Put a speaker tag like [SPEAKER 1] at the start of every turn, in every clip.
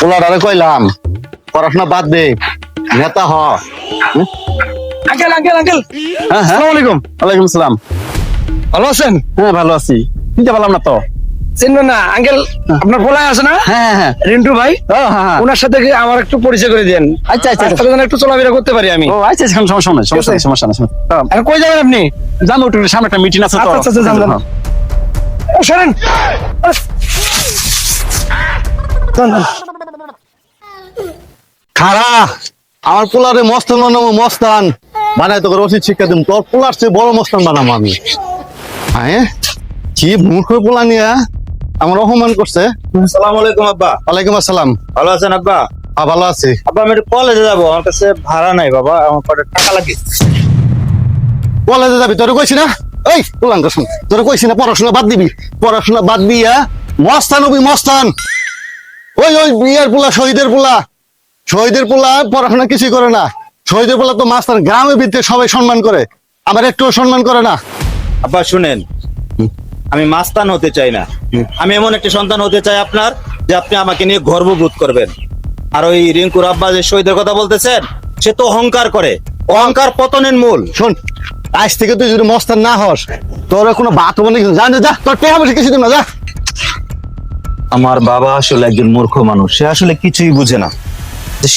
[SPEAKER 1] পোলাটারে কইলাম পড়াশোনা বাদ দে নেতা হ।
[SPEAKER 2] Uncle uncle uncle.
[SPEAKER 1] হ্যাঁ হ্যাঁ।
[SPEAKER 2] আলাইকুম।
[SPEAKER 1] ওয়ালাইকুম সালাম।
[SPEAKER 2] ভালো আছেন?
[SPEAKER 1] হ্যাঁ ভালো আছি। চিনতে পারলাম না তো।
[SPEAKER 2] চিনবেন না। আঙ্কেল আপনার পোলায় আছে না?
[SPEAKER 1] হ্যাঁ হ্যাঁ
[SPEAKER 2] রিন্টু ভাই?
[SPEAKER 1] হ্যাঁ হ্যাঁ।
[SPEAKER 2] ওনার সাথে আমার একটু পরিচয় করে দেন
[SPEAKER 1] আচ্ছা আচ্ছা আচ্ছা।
[SPEAKER 2] রাস্তাটা যেন একটু চলাফেরা করতে পারি আমি।
[SPEAKER 1] ও আচ্ছা আচ্ছা, সমস্যা নেই সমস্যা নেই সমস্যা নেই হ্যাঁ,
[SPEAKER 2] এখন কই যাবেন আপনি?
[SPEAKER 1] জানো একটু সামনে একটা মিটিং আছে তো।
[SPEAKER 2] আচ্ছা, আচ্ছা, আচ্ছা, যান, যান।
[SPEAKER 1] হ্যাঁ। খারা আমার পোলারে মস্তান বানাবো মস্তান। বানাই তোকে রসিদ শিক্ষা দিম তোর পোলার চেয়ে বড় মস্তান বানাবো আমি। হ্যাঁ? কি মূর্খ পোলা নিয়ে আমার অপমান করছে।
[SPEAKER 3] আসসালামু আলাইকুম আব্বা।
[SPEAKER 1] ওয়ালাইকুম আসসালাম।
[SPEAKER 3] ভালো আছেন আব্বা?
[SPEAKER 1] হ্যাঁ ভালো আছি।
[SPEAKER 3] আব্বা আমি একটু কলেজে যাব আমার কাছে ভাড়া নাই বাবা আমার কটা টাকা লাগে।
[SPEAKER 1] কলেজে যাবি তোর কইছি না? এই পোলাঙ্ক শুন তোর কইছি না পড়াশোনা বাদ দিবি। পড়াশোনা বাদ দিয়া মস্তান হবি মস্তান। ওই ওই বিয়ের পোলা শহীদের পোলা। শহীদের পোলা পড়াশোনা কিছুই করে না। শহীদের পোলা তো মাস্টার গ্রামের ভিতরে সবাই সম্মান করে। আমার একটুও সম্মান করে না।
[SPEAKER 3] আব্বা শুনেন। আমি মাস্তান হতে চাই না। আমি এমন একটি সন্তান হতে চাই আপনার যে আপনি আমাকে নিয়ে গর্ববোধ করবেন। আর ওই রিঙ্কুর আব্বা যে শহীদের কথা বলতেছেন সে তো অহংকার করে। অহংকার পতনের মূল।
[SPEAKER 1] শোন আজ থেকে তুই যদি মস্তান না হস তোর কোনো বাত হবে না কিছু। জান যা তোর টেহা বসে কিছু না যা।
[SPEAKER 3] আমার বাবা আসলে একজন মূর্খ মানুষ। সে আসলে কিছুই বুঝে না।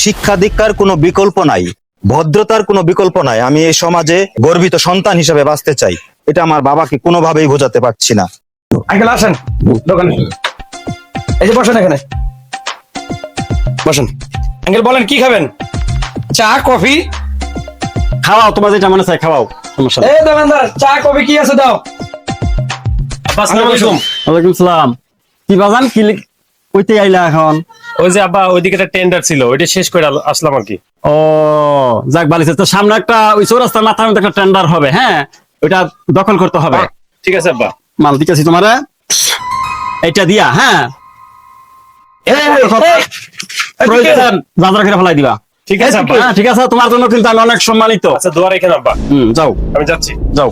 [SPEAKER 3] শিক্ষা দীক্ষার কোনো বিকল্প নাই ভদ্রতার কোনো বিকল্প নাই আমি এই সমাজে গর্বিত সন্তান হিসেবে বাঁচতে চাই। এটা আমার বাবাকে কোনোভাবেই বোঝাতে পারছি না।
[SPEAKER 2] আঙ্কেল আসেন। দোকানে। এই যে বসেন এখানে। বসেন। আঙ্কেল বলেন কি খাবেন? চা কফি?
[SPEAKER 1] খাওয়াও তোমার যেটা মনে চাই খাওয়াও সমস্যা
[SPEAKER 2] এই দোকানদার চা কফি কি আছে দাও?
[SPEAKER 4] আসসালামু আলাইকুম।
[SPEAKER 1] ওয়ালাইকুম সালাম। কি বাজান? কি কইতে আইলা এখন?
[SPEAKER 4] ওই যে আব্বা ওইদিকে একটা টেন্ডার ছিল ওইটা শেষ করে আসলাম আর কি।
[SPEAKER 1] ও যাক বালিছে তো সামনে একটা ওই চৌরাস্তার মাথার মধ্যে একটা টেন্ডার হবে হ্যাঁ? ওইটা দখল করতে হবে।
[SPEAKER 4] ঠিক আছে আব্বা।
[SPEAKER 1] মাল দিতেছি তোমারে। এইটা দিয়া হ্যাঁ? যাত্রা করে ফেলাই দিবা।
[SPEAKER 4] ঠিক আছে
[SPEAKER 1] হ্যাঁ ঠিক আছে তোমার জন্য কিন্তু আমি অনেক সম্মানিত।
[SPEAKER 4] আচ্ছা দোয়ার এখানে আব্বা।
[SPEAKER 1] হুম যাও।
[SPEAKER 4] আমি যাচ্ছি।
[SPEAKER 1] যাও।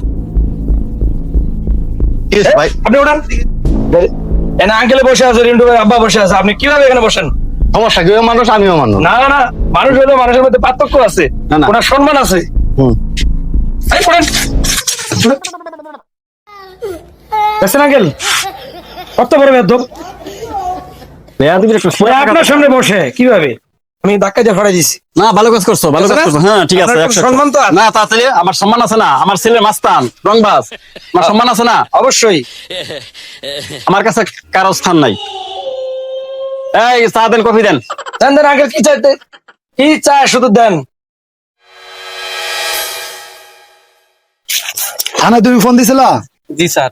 [SPEAKER 1] ভাই
[SPEAKER 2] আপনি ওঠান। এনা আঙ্কেলে বসে আছে রিন্টু ভাই আব্বা বসে আছে। আপনি কীভাবে এখানে বসেন?
[SPEAKER 1] সমস্যা কেউ মানুষ আমিও মানুষ।
[SPEAKER 2] না না মানুষ হলো মানুষের মধ্যে পার্থক্য আছে। ওনার সম্মান আছে।
[SPEAKER 1] হুম।
[SPEAKER 2] আঙ্কেল? কত বড় বেদব আপনার সামনে বসে কীভাবে? আমি ধাক্কা দিয়ে ফড়াই দিছি।
[SPEAKER 1] না ভালো কাজ করছ ভালো কাজ করছ। হ্যাঁ ঠিক আছে।
[SPEAKER 2] সম্মান তো।
[SPEAKER 1] না তাড়াতাড়ি আমার সম্মান আছে না আমার ছেলে মাস্তান রংবাজ আমার সম্মান আছে না?
[SPEAKER 2] অবশ্যই।
[SPEAKER 1] আমার কাছে কারও স্থান নাই। এই চা দেন কফি দেন।
[SPEAKER 2] দেন দেন আঙ্কেল কি চাইতে? কি চায় শুধু দেন।
[SPEAKER 5] থানায় তুমি ফোন দিছিলা?
[SPEAKER 6] জি স্যার।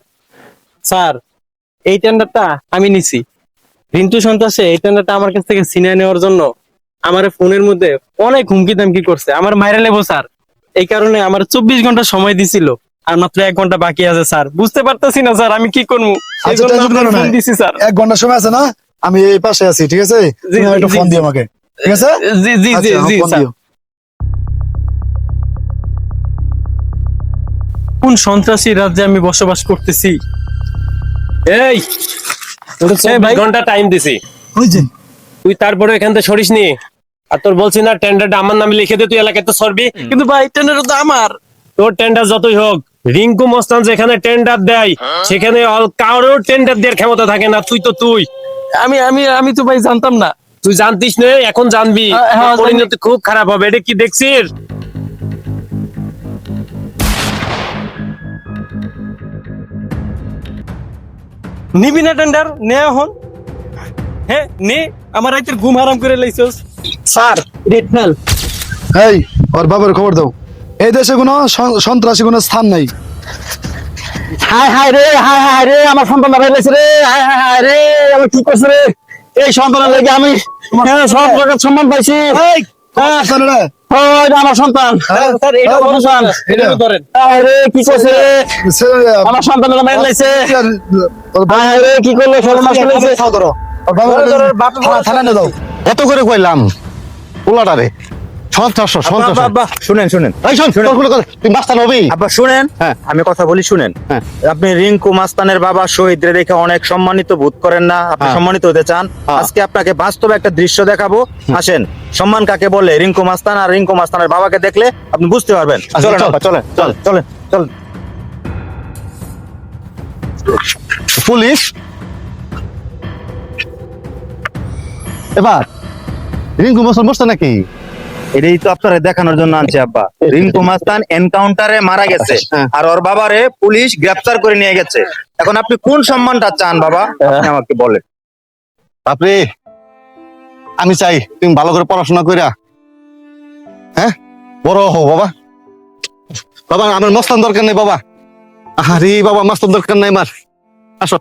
[SPEAKER 6] স্যার এই টেন্ডারটা আমি নিছি। রিন্টু সন্ত্রাসে এই টেন্ডারটা আমার কাছ থেকে ছিনিয়ে নেওয়ার জন্য আমার ফোনের মধ্যে অনেক হুমকি দামকি করছে। আমার মাইরা লেবো স্যার। এই কারণে আমার চব্বিশ ঘণ্টা সময় দিছিল আর মাত্র এক ঘণ্টা বাকি আছে স্যার। বুঝতে পারতেছি না স্যার আমি কি করব?
[SPEAKER 5] আচ্ছা,
[SPEAKER 6] দিছি স্যার।
[SPEAKER 5] এক ঘণ্টা সময় আছে না? আমি এই পাশে আছি ঠিক আছে? ফোন দিও আমাকে ঠিক আছে?
[SPEAKER 6] জি জি জি
[SPEAKER 5] আচ্ছা,
[SPEAKER 6] জি স্যার। কোন সন্ত্রাসী রাজ্যে আমি বসবাস করতেছি?
[SPEAKER 4] এই! ঘণ্টা টাইম দিছি। তুই তারপরে এখান থেকে সরিস নি আর তোর বলছি না টেন্ডারটা আমার নামে লিখে দে তুই এলাকায় তো সরবি।
[SPEAKER 6] কিন্তু ভাই টেন্ডারটা তো আমার।
[SPEAKER 4] তোর টেন্ডার যতই হোক রিঙ্কু মস্তান যেখানে টেন্ডার দেয় সেখানে অল- কারোর টেন্ডার দেওয়ার ক্ষমতা থাকে না তুই তো তুই।
[SPEAKER 6] আমি আমি আমি তো ভাই জানতাম না।
[SPEAKER 4] তুই জানতিস না এখন জানবি।
[SPEAKER 6] হ্যাঁ, হ্যাঁ,
[SPEAKER 4] পরিণতি খুব খারাপ হবে এটা কি দেখছিস?
[SPEAKER 6] নিবি না টেন্ডার নে এখন। হ্যাঁ নে আমার রাইতের ঘুম হারাম করে লাইছস। স্যার রেড
[SPEAKER 5] এই ওর বাবার খবর দাও এই দেশে কোনো সন্ত্রাসী কোনো স্থান নাই
[SPEAKER 1] হায় হায় রে হায় হায় রে আমার সন্তান হারাই লেছে রে হায় হায় হায় রে আমি কি করছে রে এই সন্তানের লেগে আমি হ্যাঁ, সব জায়গায় সম্মান পাইছি হ্যাঁ, আমার সন্তান
[SPEAKER 5] হ্যাঁ,
[SPEAKER 6] স্যার এটা
[SPEAKER 5] হ্যাঁ,
[SPEAKER 6] ধরেন,
[SPEAKER 1] সন্তান
[SPEAKER 6] এটা ধরেন
[SPEAKER 1] হায় রে কি করছে আমার সন্তানের হায় হায় কি করল
[SPEAKER 5] থানা- দাও
[SPEAKER 1] এত করে কইলাম? পোলাটারে
[SPEAKER 7] সন্ত্রাস
[SPEAKER 3] আব্বা, আব্বা, আব্বা, শুনেন শুনেন।
[SPEAKER 7] এই শোন তোর কোনো কথা তুই মাস্তান হবি?
[SPEAKER 3] আব্বা শুনেন
[SPEAKER 7] হ্যাঁ।
[SPEAKER 3] আমি কথা বলি শুনেন।
[SPEAKER 7] হ্যাঁ।
[SPEAKER 3] আপনি রিঙ্কু মাস্তানের বাবা শহীদরে দেখে অনেক সম্মানিত বোধ করেন না। আপনি
[SPEAKER 7] হ্যাঁ।
[SPEAKER 3] সম্মানিত হতে চান। আজকে আপনাকে বাস্তবে একটা দৃশ্য দেখাবো। আসেন সম্মান কাকে বলে? রিঙ্কু মাস্তান আর রিঙ্কু মাস্তানের বাবাকে দেখলে আপনি বুঝতে পারবেন।
[SPEAKER 7] আচ্ছা,
[SPEAKER 3] চলেন চলেন চলেন চলেন।
[SPEAKER 7] পুলিশ এবার রিঙ্কু বসতে নাকি?
[SPEAKER 3] এটাই তো আপনারা দেখানোর জন্য আনছে আব্বা। রিঙ্কু মাস্তান এনকাউন্টারে মারা গেছে। আর ওর বাবারে পুলিশ গ্রেফতার করে নিয়ে গেছে। এখন আপনি কোন সম্মানটা চান বাবা? আপনি আমাকে বলেন।
[SPEAKER 7] বাপরে আমি চাই তুমি ভালো করে পড়াশোনা কইরা হ্যাঁ? বড় হো বাবা। বাবা আমার মস্তান দরকার নেই বাবা। আরে বাবা মস্তান দরকার নাই আমার। আসো।